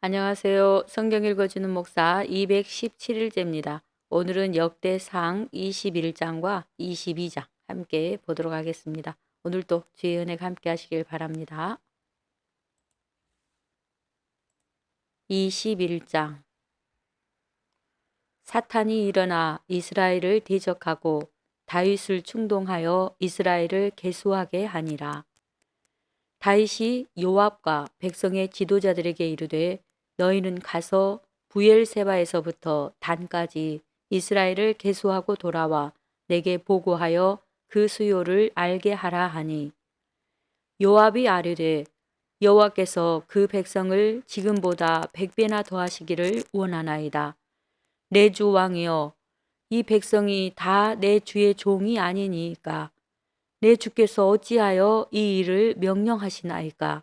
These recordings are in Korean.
안녕하세요. 성경 읽어주는 목사 217일째입니다. 오늘은 역대상 21장과 22장 함께 보도록 하겠습니다. 오늘도 주의 은혜가 함께 하시길 바랍니다. 21장 사탄이 일어나 이스라엘을 대적하고 다윗을 충동하여 이스라엘을 계수하게 하니라. 다윗이 요압과 백성의 지도자들에게 이르되 너희는 가서 부엘세바에서부터 단까지 이스라엘을 계수하고 돌아와 내게 보고하여 그 수요를 알게 하라 하니. 요압이 아뢰되 여호와께서 그 백성을 지금보다 백배나 더하시기를 원하나이다. 내 주 왕이여 이 백성이 다 내 주의 종이 아니니까. 내 주께서 어찌하여 이 일을 명령하시나이까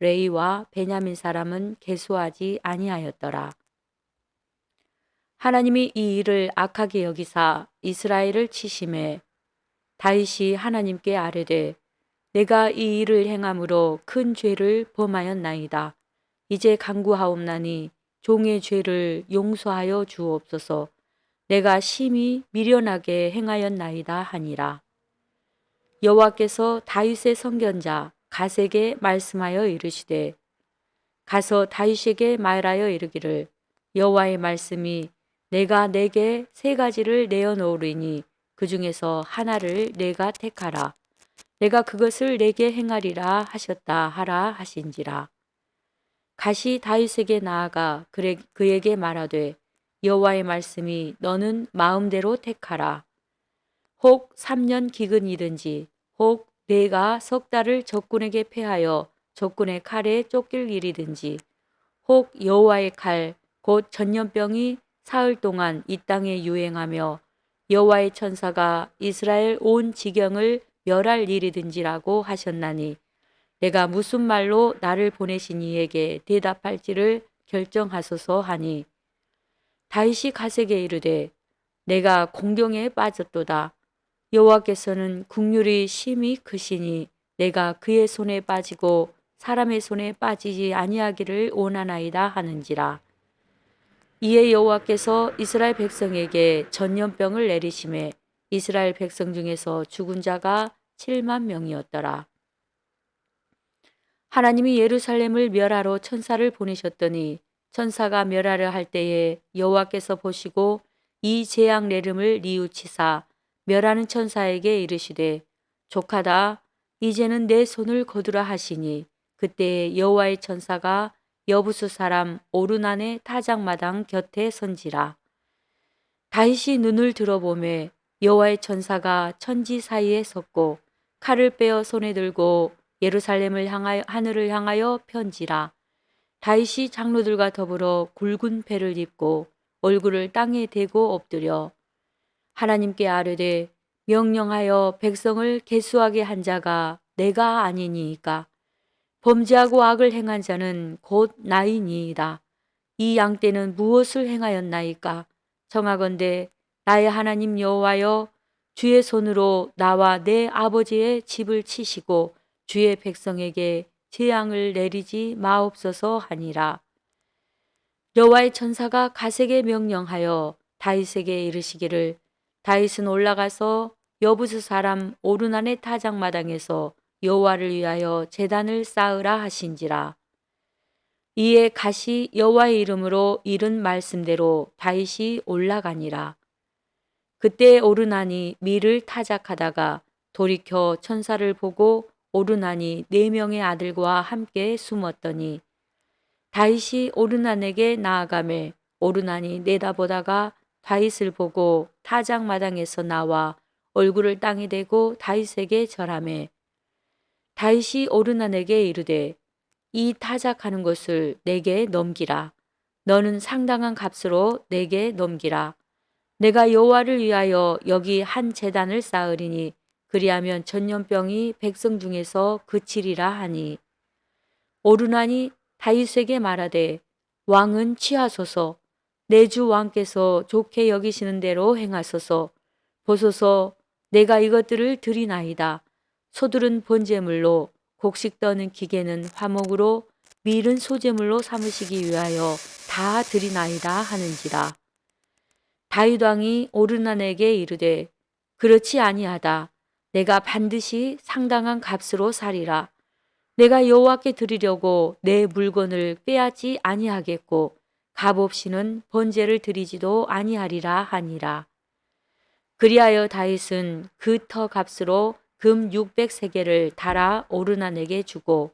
레이와 베냐민 사람은 계수하지 아니하였더라. 하나님이 이 일을 악하게 여기사 이스라엘을 치심해 다윗이 하나님께 아뢰되 내가 이 일을 행함으로 큰 죄를 범하였나이다. 이제 강구하옵나니 종의 죄를 용서하여 주옵소서. 내가 심히 미련하게 행하였나이다 하니라. 여호와께서 다윗의 선견자 가세게 말씀하여 이르시되 가서 다윗에게 말하여 이르기를 여호와의 말씀이 내가 내게 세 가지를 내어 놓으리니 그 중에서 하나를 내가 택하라. 내가 그것을 내게 행하리라 하셨다 하라 하신지라. 가시 다윗에게 나아가 그에게 말하되 여호와의 말씀이 너는 마음대로 택하라. 혹 3년 기근이든지 혹 내가 석 달을 적군에게 패하여 적군의 칼에 쫓길 일이든지 혹 여호와의 칼 곧 전염병이 사흘 동안 이 땅에 유행하며 여호와의 천사가 이스라엘 온 지경을 멸할 일이든지라고 하셨나니 내가 무슨 말로 나를 보내신 이에게 대답할지를 결정하소서 하니 다윗이 가세게 이르되 내가 공경에 빠졌도다 여호와께서는 국률이 심히 크시니 내가 그의 손에 빠지고 사람의 손에 빠지지 아니하기를 원하나이다 하는지라. 이에 여호와께서 이스라엘 백성에게 전염병을 내리심에 이스라엘 백성 중에서 죽은 자가 7만 명이었더라. 하나님이 예루살렘을 멸하러 천사를 보내셨더니 천사가 멸하려 할 때에 여호와께서 보시고 이 재앙 내름을 뉘우치사 멸하는 천사에게 이르시되 족하다 이제는 내 손을 거두라 하시니 그때 여호와의 천사가 여부수 사람 오르난의 타작마당 곁에 선지라. 다윗이 눈을 들어보매 여호와의 천사가 천지 사이에 섰고 칼을 빼어 손에 들고 예루살렘을 향하여 하늘을 향하여 편지라. 다윗이 장로들과 더불어 굵은 배를 입고 얼굴을 땅에 대고 엎드려 하나님께 아뢰되 명령하여 백성을 계수하게 한 자가 내가 아니니이까 범죄하고 악을 행한 자는 곧 나이니이다. 이 양떼는 무엇을 행하였나이까? 정하건대 나의 하나님 여호와여 주의 손으로 나와 내 아버지의 집을 치시고 주의 백성에게 재앙을 내리지 마옵소서 하니라. 여호와의 천사가 가세게 명령하여 다윗에게 이르시기를 다윗은 올라가서 여부스 사람 오르난의 타작마당에서 여호와를 위하여 제단을 쌓으라 하신지라. 이에 가시 여호와의 이름으로 이른 말씀대로 다윗이 올라가니라. 그때 오르난이 밀을 타작하다가 돌이켜 천사를 보고 오르난이 네 명의 아들과 함께 숨었더니 다윗이 오르난에게 나아가매 오르난이 내다보다가 다윗을 보고 타작 마당에서 나와 얼굴을 땅에 대고 다윗에게 절하매 다윗이 오르난에게 이르되 이 타작하는 것을 내게 넘기라. 너는 상당한 값으로 내게 넘기라. 내가 여호와를 위하여 여기 한 재단을 쌓으리니 그리하면 전염병이 백성 중에서 그치리라 하니 오르나니 다윗에게 말하되 왕은 취하소서 내 주 왕께서 좋게 여기시는 대로 행하소서. 보소서 내가 이것들을 드리나이다. 소들은 번제물로 곡식 떠는 기계는 화목으로 밀은 소제물로 삼으시기 위하여 다 드리나이다 하는지라. 다윗 왕이 오르난에게 이르되 그렇지 아니하다. 내가 반드시 상당한 값으로 살이라. 내가 여호와께 드리려고 내 물건을 빼앗지 아니하겠고 값없이는 번제를 드리지도 아니하리라 하니라. 그리하여 다윗은 그 터 값으로 금 600세겔을 달아 오르난에게 주고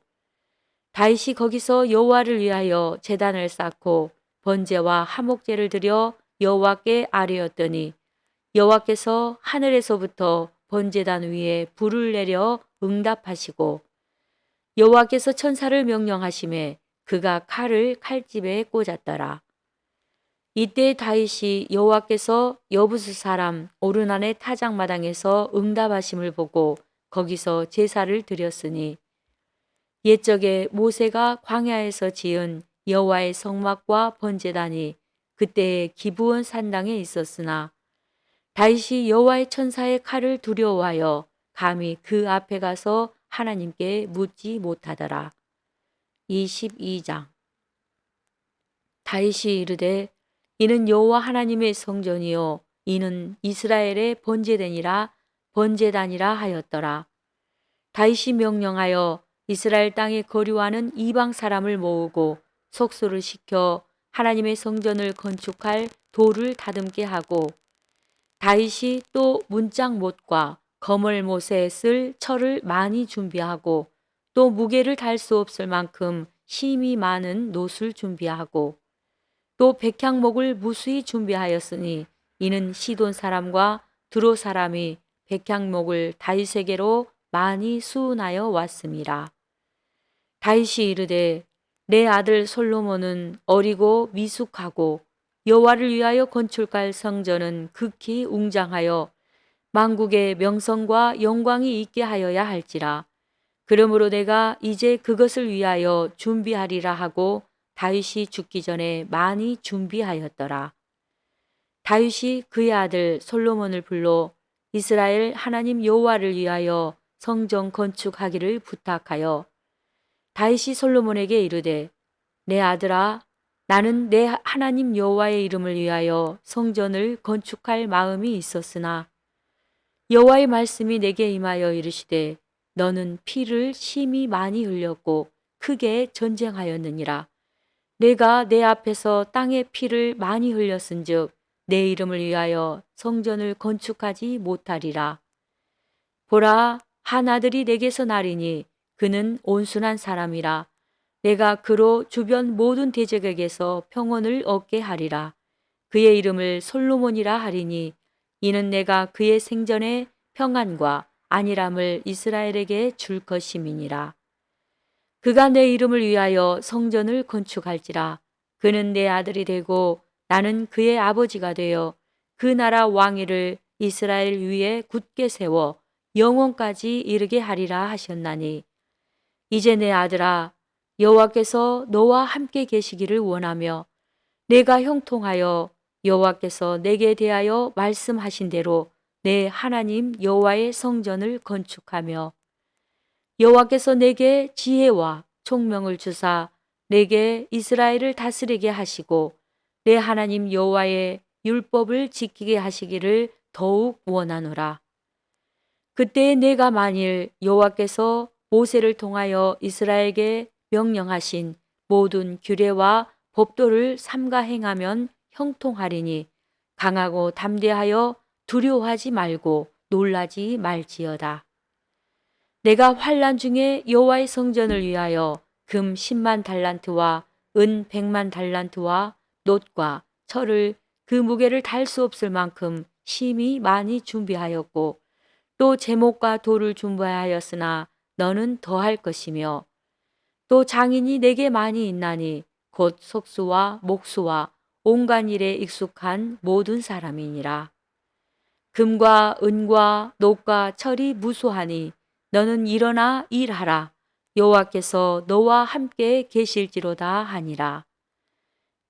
다윗이 거기서 여호와를 위하여 제단을 쌓고 번제와 화목제를 드려 여호와께 아뢰었더니 여호와께서 하늘에서부터 번제단 위에 불을 내려 응답하시고 여호와께서 천사를 명령하심에 그가 칼을 칼집에 꽂았더라. 이때 다윗이 여호와께서 여부스 사람 오르난의 타작 마당에서 응답하심을 보고 거기서 제사를 드렸으니 옛적에 모세가 광야에서 지은 여호와의 성막과 번제단이 그때의 기부원 산당에 있었으나 다윗이 여호와의 천사의 칼을 두려워하여 감히 그 앞에 가서 하나님께 묻지 못하더라. 22장 다윗이 이르되 이는 여호와 하나님의 성전이요 이는 이스라엘의 번제되니라 번제단이라 하였더라. 다윗이 명령하여 이스라엘 땅에 거류하는 이방 사람을 모으고 속소를 시켜 하나님의 성전을 건축할 돌을 다듬게 하고 다윗이 또 문짝 못과 거물못에 쓸 철을 많이 준비하고 또 무게를 달 수 없을 만큼 힘이 많은 놋을 준비하고 또 백향목을 무수히 준비하였으니 이는 시돈 사람과 드로 사람이 백향목을 다윗에게로 많이 수운하여 왔음이라. 다윗이 이르되 내 아들 솔로몬은 어리고 미숙하고 여호와를 위하여 건축할 성전은 극히 웅장하여 만국의 명성과 영광이 있게 하여야 할지라. 그러므로 내가 이제 그것을 위하여 준비하리라 하고 다윗이 죽기 전에 많이 준비하였더라. 다윗이 그의 아들 솔로몬을 불러 이스라엘 하나님 여호와를 위하여 성전 건축하기를 부탁하여 다윗이 솔로몬에게 이르되 내 아들아 나는 내 하나님 여호와의 이름을 위하여 성전을 건축할 마음이 있었으나 여호와의 말씀이 내게 임하여 이르시되 너는 피를 심히 많이 흘렸고 크게 전쟁하였느니라. 내가 내 앞에서 땅에 피를 많이 흘렸은즉 내 이름을 위하여 성전을 건축하지 못하리라. 보라 한 아들이 내게서 나리니 그는 온순한 사람이라. 내가 그로 주변 모든 대적에게서 평온을 얻게 하리라. 그의 이름을 솔로몬이라 하리니 이는 내가 그의 생전에 평안과 안일함을 이스라엘에게 줄 것임이니라. 그가 내 이름을 위하여 성전을 건축할지라. 그는 내 아들이 되고 나는 그의 아버지가 되어 그 나라 왕위를 이스라엘 위에 굳게 세워 영원까지 이르게 하리라 하셨나니 이제 내 아들아 여호와께서 너와 함께 계시기를 원하며 내가 형통하여 여호와께서 내게 대하여 말씀하신 대로 내 하나님 여호와의 성전을 건축하며 여호와께서 내게 지혜와 총명을 주사 내게 이스라엘을 다스리게 하시고 내 하나님 여호와의 율법을 지키게 하시기를 더욱 원하노라. 그때 내가 만일 여호와께서 모세를 통하여 이스라엘에게 명령하신 모든 규례와 법도를 삼가 행하면 형통하리니 강하고 담대하여 두려워하지 말고 놀라지 말지어다. 내가 환란 중에 여호와의 성전을 위하여 금 10만 달란트와 은 100만 달란트와 놋과 철을 그 무게를 달 수 없을 만큼 심히 많이 준비하였고 또 제목과 돌을 준비하였으나 너는 더할 것이며 또 장인이 내게 많이 있나니 곧 속수와 목수와 온갖 일에 익숙한 모든 사람이니라. 금과 은과 녹과 철이 무수하니 너는 일어나 일하라. 여호와께서 너와 함께 계실지로다 하니라.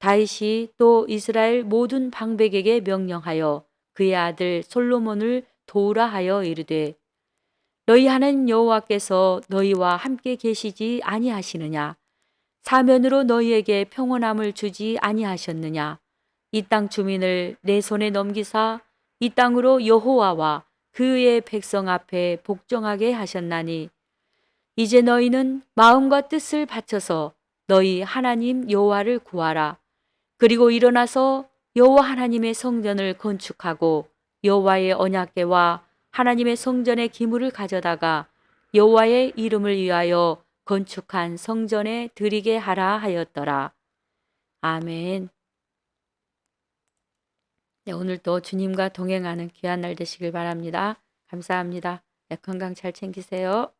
다윗이 또 이스라엘 모든 방백에게 명령하여 그의 아들 솔로몬을 도우라 하여 이르되 너희 하나님 여호와께서 너희와 함께 계시지 아니하시느냐 사면으로 너희에게 평온함을 주지 아니하셨느냐 이 땅 주민을 내 손에 넘기사 이 땅으로 여호와와 그의 백성 앞에 복종하게 하셨나니 이제 너희는 마음과 뜻을 바쳐서 너희 하나님 여호와를 구하라 그리고 일어나서 여호와 하나님의 성전을 건축하고 여호와의 언약궤와 하나님의 성전의 기물을 가져다가 여호와의 이름을 위하여 건축한 성전에 드리게 하라 하였더라. 아멘. 네, 오늘도 주님과 동행하는 귀한 날 되시길 바랍니다. 감사합니다. 네, 건강 잘 챙기세요.